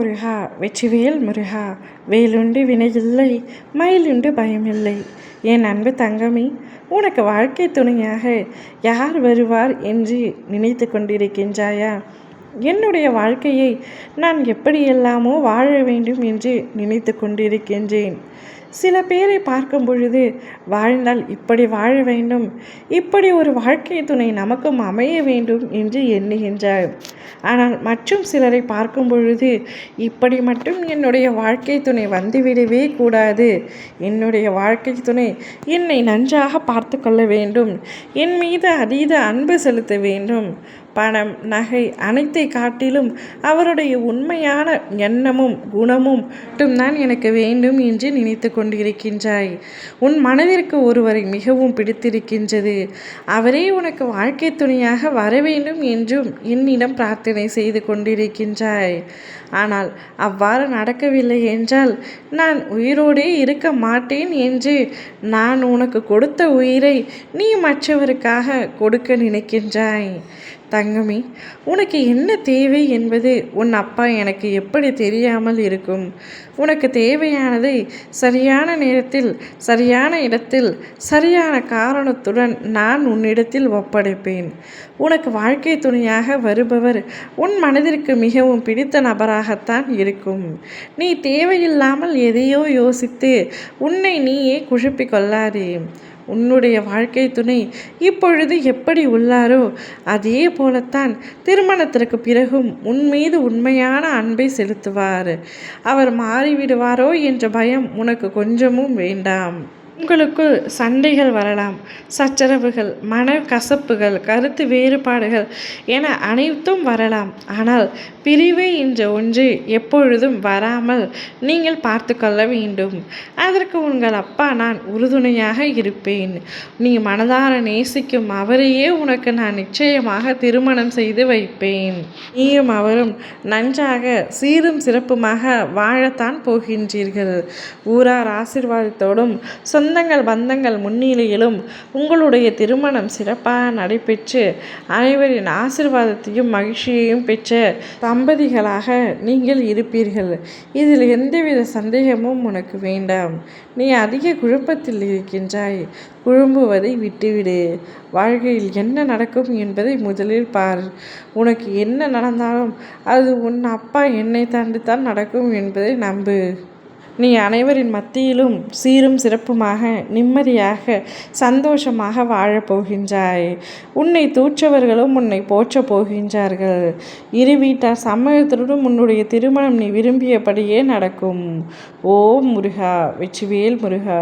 முருகா வெற்றிவேல் முருகா வேலுண்டு வினையில்லை மயிலுண்டு பயமில்லை. என் அன்பு தங்கமி உனக்கு வாழ்க்கை துணையாக யார் வருவார் என்று நினைத்து கொண்டிருக்கின்றாயா? என்னுடைய வாழ்க்கையை நான் எப்படியெல்லாமோ வாழ வேண்டும் என்று நினைத்து கொண்டிருக்கின்றேன். சில பேரை பார்க்கும் பொழுது வாழ்ந்தால் இப்படி வாழ வேண்டும். இப்படி ஒரு வாழ்க்கை துணை நமக்கும் அமைய வேண்டும் என்று எண்ணுகின்றார். ஆனால் மற்றும் சிலரை பார்க்கும் பொழுது இப்படி மட்டும் என்னுடைய வாழ்க்கை துணை வந்துவிடவே கூடாது. என்னுடைய வாழ்க்கை துணை என்னை நன்றாக பார்த்து கொள்ள வேண்டும். என் மீது அதீத அன்பு செலுத்த வேண்டும். பணம் நகை அனைத்தை காட்டிலும் அவருடைய உண்மையான எண்ணமும் குணமும் மட்டும்தான் எனக்கு வேண்டும் என்று நினைத்து கொண்டிருக்கின்றாய். உன் மனதிற்கு ஒருவரை மிகவும் பிடித்திருக்கின்றது. அவரே உனக்கு வாழ்க்கை துணையாக வர வேண்டும் என்றும் என்னிடம் பிரார்த்தனை செய்து கொண்டிருக்கின்றாய். ஆனால் அவ்வாறு நடக்கவில்லை என்றால் நான் உயிரோடே இருக்க மாட்டேன் என்று நான் உனக்கு கொடுத்த உயிரை நீ மற்றவருக்காக கொடுக்க நினைக்கின்றாய். தங்கமி உனக்கு என்ன தேவை என்பது உன் அப்பா எனக்கு எப்படி தெரியாமல் இருக்கும்? உனக்கு தேவையானதை சரியான நேரத்தில் சரியான இடத்தில் சரியான காரணத்துடன் நான் உன்னிடத்தில் ஒப்படைப்பேன். உனக்கு வாழ்க்கை துணையாக வருபவர் உன் மனதிற்கு மிகவும் பிடித்த நபராகத்தான் இருக்கும். நீ தேவையில்லாமல் எதையோ யோசித்து உன்னை நீயே குழப்பிக் கொள்ளாதே. உன்னுடைய வாழ்க்கை துணை இப்பொழுது எப்படி உள்ளாரோ அதே போலத்தான் திருமணத்திற்கு பிறகும் உன் மீது உண்மையான அன்பை செலுத்துவார். அவர் மாறிவிடுவாரோ என்ற பயம் உனக்கு கொஞ்சமும் வேண்டாம். உங்களுக்குள் சண்டைகள் வரலாம். சச்சரவுகள் மன கசப்புகள் கருத்து வேறுபாடுகள் என அனைத்தும் வரலாம். ஆனால் பிரிவு என்ற ஒன்று எப்பொழுதும் வராமல் நீங்கள் பார்த்து கொள்ள வேண்டும். அதற்கு உங்கள் அப்பா நான் உறுதுணையாக இருப்பேன். நீ மனதார நேசிக்கும் அவரையே உனக்கு நான் நிச்சயமாக திருமணம் செய்து வைப்பேன். நீயும் அவரும் நன்றாக சீரும் சிறப்புமாக வாழத்தான் போகின்றீர்கள். ஊரார் ஆசிர்வாதத்தோடும் சொந்த சொந்தங்கள் பந்தங்கள் முன்னிலையிலும் உங்களுடைய திருமணம் சிறப்பாக நடைபெற்று அனைவரின் ஆசிர்வாதத்தையும் மகிழ்ச்சியையும் பெற்ற தம்பதிகளாக நீங்கள் இருப்பீர்கள். இதில் எந்தவித சந்தேகமும் உனக்கு வேண்டாம். நீ அதிக குழப்பத்தில் இருக்கின்றாய். குழம்புவதை விட்டுவிடு. வாழ்க்கையில் என்ன நடக்கும் என்பதை முதலில் பார். உனக்கு என்ன நடந்தாலும் அது உன் அப்பா என்னை தாண்டித்தான் நடக்கும் என்பதை நம்பு. நீ அனைவரின் மத்தியிலும் சீரும் சிறப்புமாக நிம்மதியாக சந்தோஷமாக வாழப்போகின்றாய் உன்னை தூற்றவர்களும் உன்னை போற்றப் போகின்றார்கள். இரு வீட்டார் சம்மதத்துடன் உன்னுடைய திருமணம் நீ விரும்பியபடியே நடக்கும். ஓ முருகா வெற்றிவேல் முருகா.